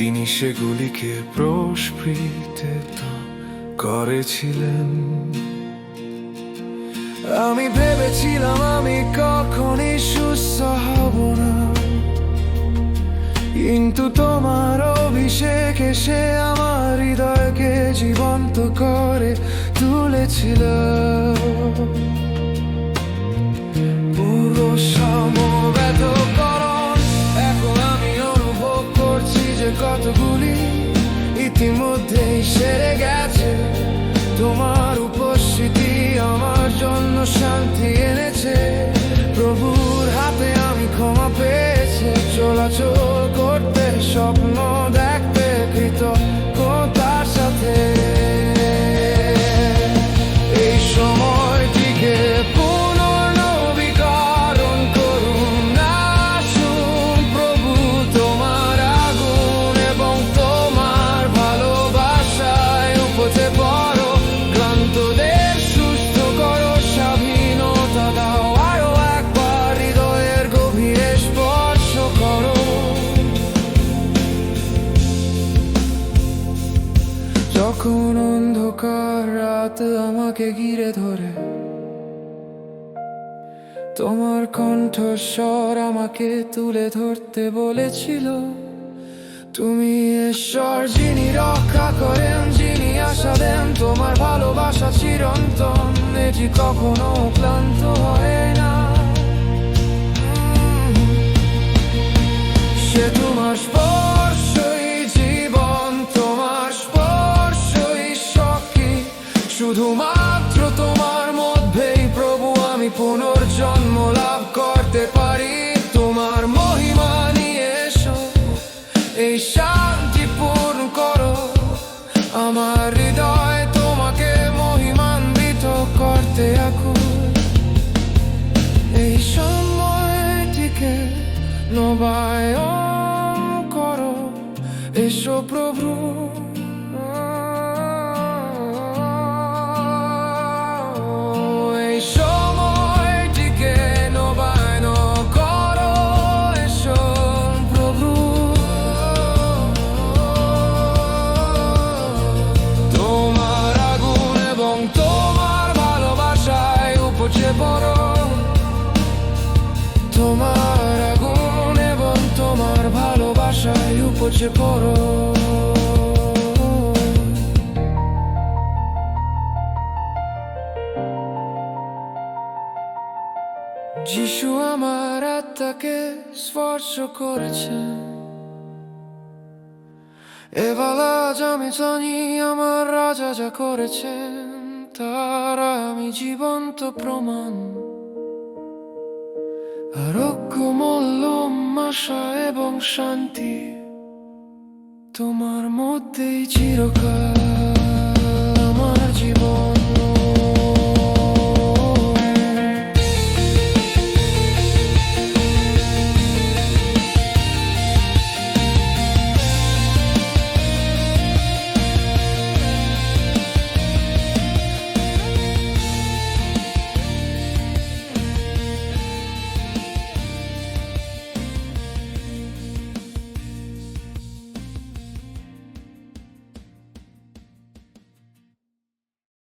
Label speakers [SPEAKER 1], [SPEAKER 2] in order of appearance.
[SPEAKER 1] তিনি সেগুলিকে প্রস্ফৃত করেছিলেন। আমি ভেবেছিলাম আমি কখনই সুস্থ হব না। কিন্তু তোমার অভিষেক এসে আমার হৃদয়কে জীবন্ত করে তুলেছিল। পুরো সমবেত শান্তি এনেছে। প্রভুর হাতে আমি ক্ষমা পেয়েছে। চলাচল যখন অন্ধকার রাত আমাকে ঘিরে ধরে। তোমার কণ্ঠস্বর আমাকে তুলে ধরতে বলেছিল। তুমি ঈশ্বর, যিনি রক্ষা করেন, যিনি আশা দেন, তোমার ভালোবাসা চিরন্তন। এটি কখনো ক্লান্ত হয় না। শুধুমাত্র তোমার মধ্যেই প্রভু, আমি পুনর্জন্ম লাভ করতে পারি। তোমার মহিমা নিয়ে এসো, এই শান্তি পূর্ণ করো। আমার হৃদয় তোমাকে মহিমান্বিত করতে এখন এই সময়টিকে নবায়ন করো। এসো প্রভু। ভালোবাসায় উপচে যিশু আমার আত্মাকে স্পর্শ করেছেন এবার আজ আমি জানি আমার রাজা যা করেছেন তার আমি জীবন্ত প্রমাণ আরোগ্য মল্লম আশা এবং শান্তি তোমার মধ্যেই চিরকাল।